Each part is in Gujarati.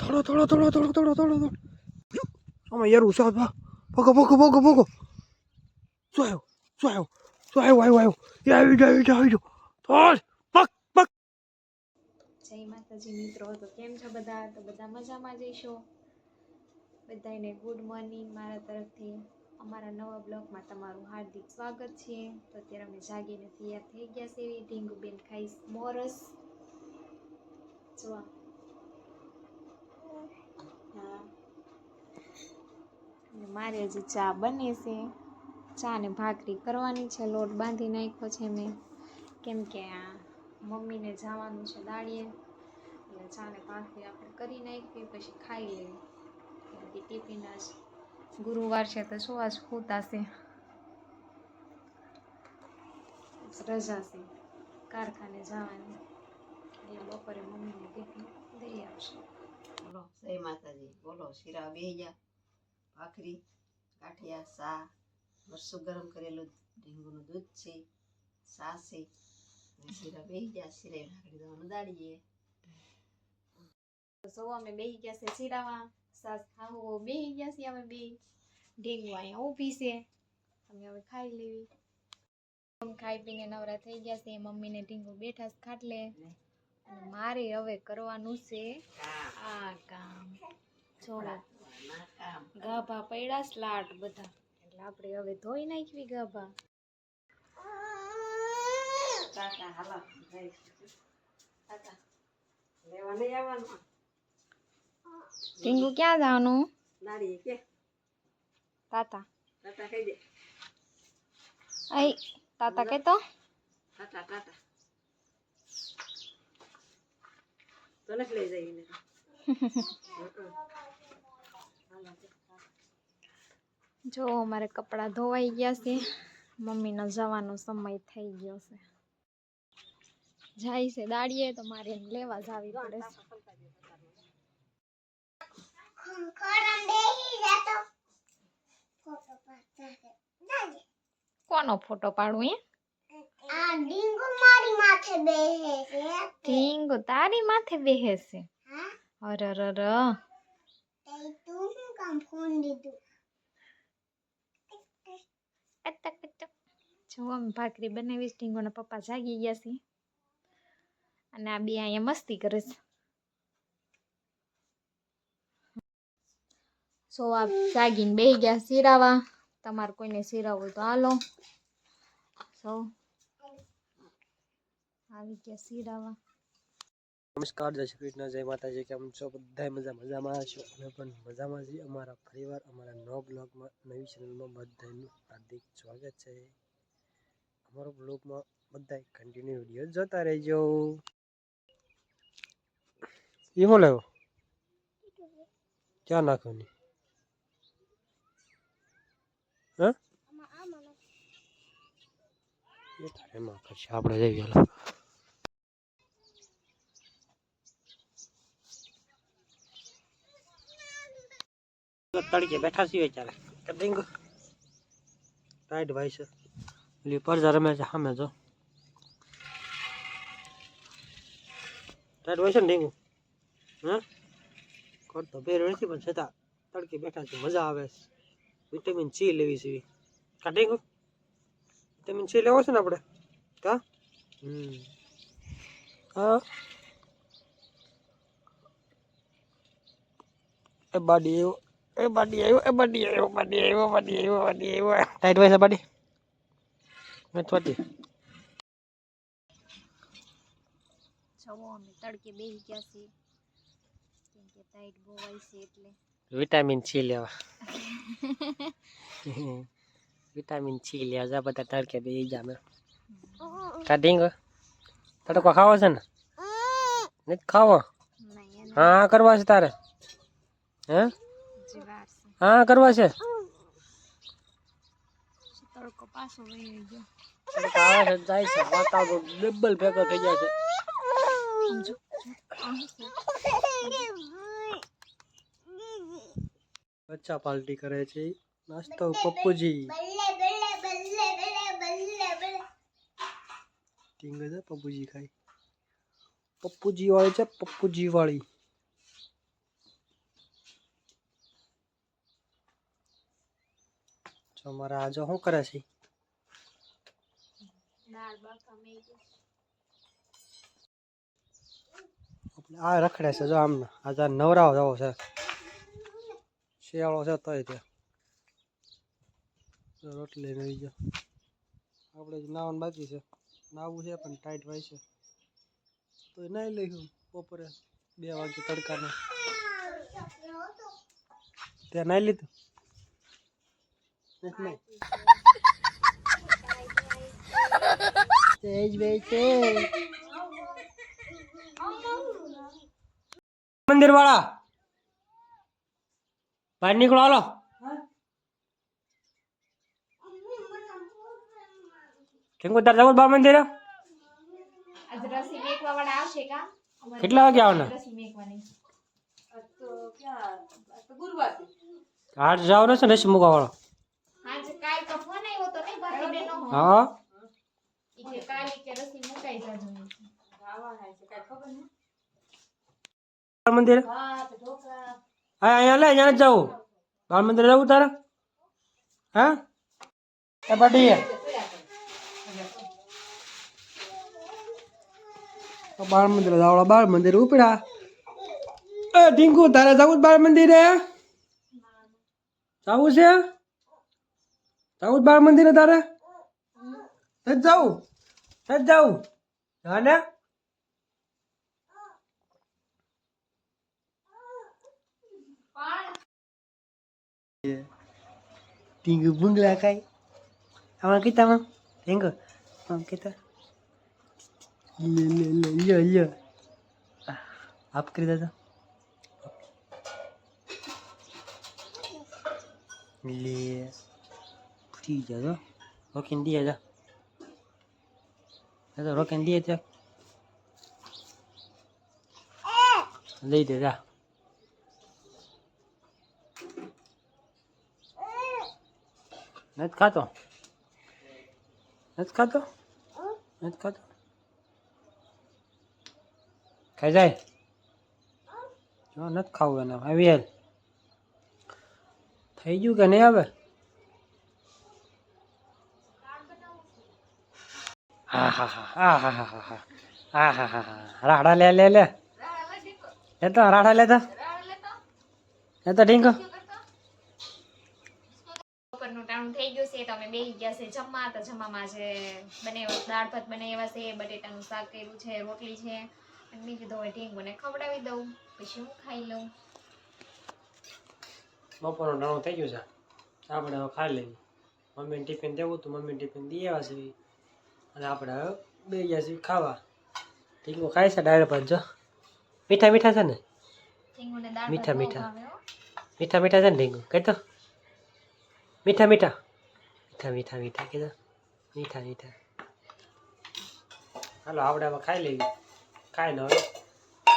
થોડો થોડો થોડો થોડો થોડો થોડો થોડો. આમાં યારું સાહેબ ભગો ભગો ભગો ભગો. શું આવ્યો? શું આવ્યો? શું આવ્યો? આવ્યો આવ્યો. એ આવી ગયો, આવી જય માતાજી, મિત્રો. તો કેમ છો બધા? તો બધા મજામાં જઈશો બધાને ગુડ મોર્નિંગ મારા તરફથી. અમારા નવા બ્લોગમાં તમારું હાર્દિક સ્વાગત છે. તો અત્યારે અમે જાગીને તૈયાર થઈ ગયા છે એવી ઢીંગુબેન ખાઈશ મોરસ. જોવા. મારે હજી ચા બને છે. ચા ને ભાખરી કરવાની છે. લોટ બાંધી નાખ્યો છે મેં. કેમ કે આ મમ્મીને જવાનું છે દાળીએ. એટલે ચા ને ભાખરી આપણે કરી નાખી પછી ખાઈ લેવી ટિફિન આજ ગુરુવાર છે તો શું આજ ખૂતાશે રજા છે. કારખાને જવાની. એટલે બપોરે મમ્મીને ટિફિન દઈ આવશે. બોલો જય માતાજી. બોલો, શીરા બે જા ભાખરી, ગાંઠિયા, સા. મરસું ગરમ કરેલું ઢીંગુનું દૂધ છે, સા છે. શીરા બેહી ગયા. શીરા ભાખરી દવાનું દાડીએ સૌ અમે બેહી ગયા છે શીરામાં. સાસ ખાવું બેહી ગયા છે અમે બે. ઢીંગું અહીંયા ઊભી છે. અમે હવે ખાઈ લેવી. ખાઈ પીને નવરા થઈ ગયા છે. મમ્મીને ઢીંગું બેઠા ખાટલે. અને મારે હવે કરવાનું છે આ કામ. જોવો. ગાભા પડ્યા સ્લાટ બધા. એટલે આપણે હવે ધોઈ નાખવી ગાભા. ટીંગુ ક્યાં જવાનું? તાતા. તાતા કહી દે. તાતા કહેતો? તાતા ટાટા તો નથી લઈ જો અમારે કપડાં ધોવાઈ ગયા છે. મમ્મીનો જવાનો સમય થઈ ગયો છે. જાય છે દાડીએ તો મારે લેવા જાવી પડે છે. કોનો ફોટો પાડું એ? ડીંગુ મારી માથે બેહે છે. ઢીંગુ તારી માથે બેહે છે? હા. અર તે તું શું કામ ફોન દીધું અટક અટક જો અમે ભાખરી બનાવીશ ઢીંગોના પપ્પા જાગી ગયા છે. અને આ બે અહીંયા મસ્તી કરે છે. સો આ જાગીને બેસી ગયા શિરાવા. તમારે કોઈને શિરાવું તો હાલો. સો આવી ગયા સીડાવા નમસ્કાર જય શ્રી કૃષ્ણ જય માતાજી કેમ છો? બધા મજા મજામાં છો? અમે પણ મજામાં છીએ. અમારા પરિવાર અમારા નવા બ્લોગમાં નવી ચેનલમાં બધાનું હાર્દિક સ્વાગત છે. અમારો બ્લોગમાં બધા કન્ટિન્યુ વીડિયો જોતા રહેજો. એ શું લેવો ક્યાં નાખવાની? હા? એમાં કરશે આપણે જઈ હાલો. તડકે બેઠા છીએ ચાલે કટિંગ ટાઈટ ભાઈ છે. પેલી પરજા રમે છે સામે, જો. ટાઈટ હોય છે ને ડીંગુ હા? કરતો પહેરો નથી, પણ છતાં તડકે બેઠા છે, મજા આવે છે. વિટામિન સી લેવી છે. કટિંગ વિટામિન સી લેવો છે ને આપણે? કા? હમ. હા. એ બાડી આવ્યો એ બાડી આવ્યો એ બાડી આવ્યો બાડી આવ્યો બાડી આવ્યો બાડી આવ્યો. ટાઈટ છે બાડી મેં થોડી જવો અમે તડકે બેસી ગયા છીએ. કેમ કે ટાઈટ ગોવાય છે એટલે. વિટામિન સી લેવા. વિટામિન સી લેવા જા બધા તડકે બે જા મેં કાઢીંગ તડકો ખાવો છે ને? નથી ખાવો? હા કરવા છે તારે. હે? હા કરવા છે. તડકો પાછો વહી ગયો. આવે છે જાય છે. વાતાવરણ ડબલ ભેગો થઈ જાય છે. સમજો બચ્ચા પાર્ટી કરે છે. નાસ્તો પપ્પુજી. ટીંગ છે પપ્પુજી ખાઈ પપ્પુજી વાળી છે પપ્પુજી વાળી. તો મારા આજો શું કરે છે? આ રખડે છે જો આમ. આજે નવરાવ જવો છે. શિયાળો છે તોય ત્યાં રોટલી લઈને આવી ગયો આપણે નાવાનું બાકી છે. નાવું છે પણ ટાઈટ હોય છે. તો નાઈ લઈશું બપોરે બે વાગે તડકાને. ત્યાં નાઈ લીધું? તેજ બેચે મંદિર વાળા બહાર નીકળો હાલો. કેમ તાર જવું બા મંદિર? કેટલા વાગે આવવાના? આઠ જવાનો છે રસી મૂકવા વાળો હા? ઈ કે કે રસી મુકાઈ જાજો બાળ મંદિર? હા અહીંયા લે અહીંયા જ બાળ મંદિર જવું તારે? હા? એ બડી બાળ મંદિર જાવડા બાળ મંદિર ઉપડા. એ ઢીંકુ તારે જવું જ બાળ મંદિરે? જવું છે? જવું જ બાળ મંદિરે તારે? Adaw. Adaw. Ana. Tinggu bung lah kai. Amang kita mang. Tinggu. Amang kita. Ya ya ya ya ya. Ah, apa kira tu? Putih aja, oke dia aja. Adesso rocca indietro. Vedete, là. Net cato. Net cato. Net cato. Cái gì? nó nó khâu rồi nào, hay biết. Thấy chú cái này vậy? હા હા હા હા હા હા હા હા હા હા રાડા લે લે લે લેતો રાડા લેતા એ તો ઢીંગો બપોરનું ટાણું થઈ ગયું છે તમે બેસી ગયા છે જમવા તો જમવામાં છે બને દાળ ભાત બનાવ્યા છે બટેટાનું શાક કર્યું છે રોટલી છે અને મેં કીધું હવે ઢીંગુને ખવડાવી દઉં પછી હું ખાઈ લઉં બપોરનું ટાણું થઈ ગયું છે આપણે ખાઈ લઈએ મમ્મીને ટિફિન દેવું હતું મમ્મીને ટિફિન દઈ આવ્યા છે અને આપણે બે ગયા છીએ ખાવા. ટીંગો ખાય છે ડાયર જો. મીઠા મીઠા છે ને? મીઠા, મીઠા. મીઠા મીઠા છે ને ટીંગો? કહી તો મીઠા મીઠા. મીઠા મીઠા મીઠા કીધું મીઠા મીઠા. હાલો આપણે હવે ખાઈ લઈએ. ખાઈ લો. હવે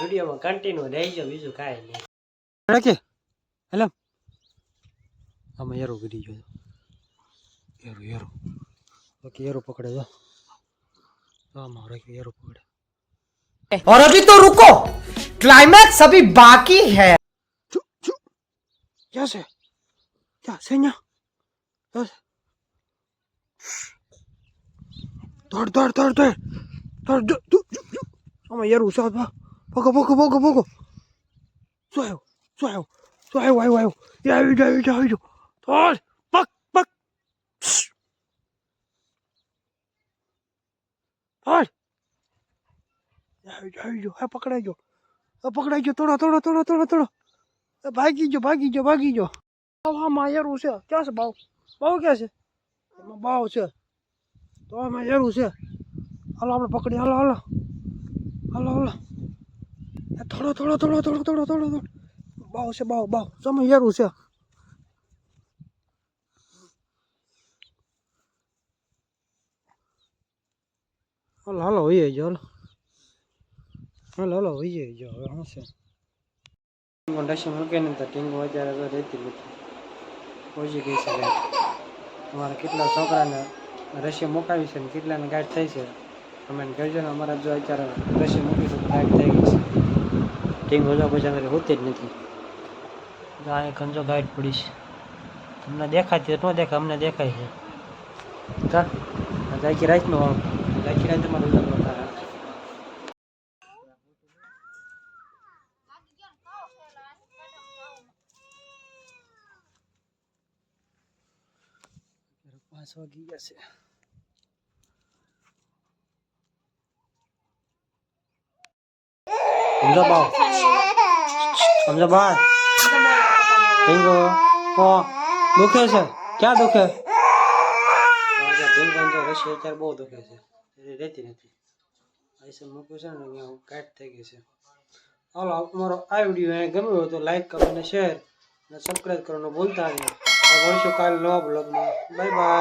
વિડીયોમાં કન્ટિન્યુ રહીજો બીજું કાંઈ નહીં. કે હેલો. આમાં એરો ગીરી જોયો એરો એરો. બાકી એરો પકડે જો. और अभी तो रुको क्लाइमैक्स अभी बाकी है क्या से क्या से दौड़ दौड़ दौड़ दौड़ यार उसा पको पको पको पको सोयो सोयो सोयो आयो आयो या इधर इधर इधर दौड़ દોડ આવી ગયો હા હે, પકડાઈ હે, પકડાઈ ગયો. તોડો તોડો તોડો તોડો તોડો. ભાગી ગયો ભાગી ગયો ભાગી ગયો. આમાં હેરું છે. ક્યાં છે ભાવ ભાવ ક્યાં છે? એમાં બાવ છે. તો આમાં એરું છે. હાલો, આપણે પકડી હાલો હાલો. હાલો હાલો. થોડો થોડો થોડો થોડો થોડો થોડો થોડો બાવ છે, બાવ બાવ. સમય હેરું છે. હાલો હાલો હોઈએ જો હાલો હાલો હાલો હોઈએ જો હવે શું છે ડશી મૂકે ને તો ટીંગો અત્યારે તો રહેતી નથી પહોંચી ગઈ છે ગાય તમારા કેટલા છોકરાને રસી મુકાવી છે ને કેટલાને ગાઈડ થઈ છે કમેન્ટ કરજો ને અમારા જો અત્યારે રસી મૂકી ગાઈડ થઈ ગઈ છે ટીંગો જો પછી હોતી જ નથી જો ખંજો ગાઈડ પડી છે અમને દેખાતી ન દેખાય અમને દેખાય છે કા રાતનો આખી રાત તમારે ઉજાગરો થાય પાંચ વાગી ગયા છે સમજો બાવ સમજો બાર ઢીંગો ઓ દુખે છે ક્યાં દુખે રસી અત્યારે બહુ દુખે છે એ રહેતી નથી. આઈસન મૂકું છે ને અહીંયા કાટ થઈ ગઈ છે. હાલો અમારો આ વીડિયો અહીંયા ગમ્યો હોય તો લાઈક કરો અને શેર અને સબસ્ક્રાઈબ કરવાનું ભૂલતા નહીં. મળીશું કાલ નવા બ્લોગમાં બાય બાય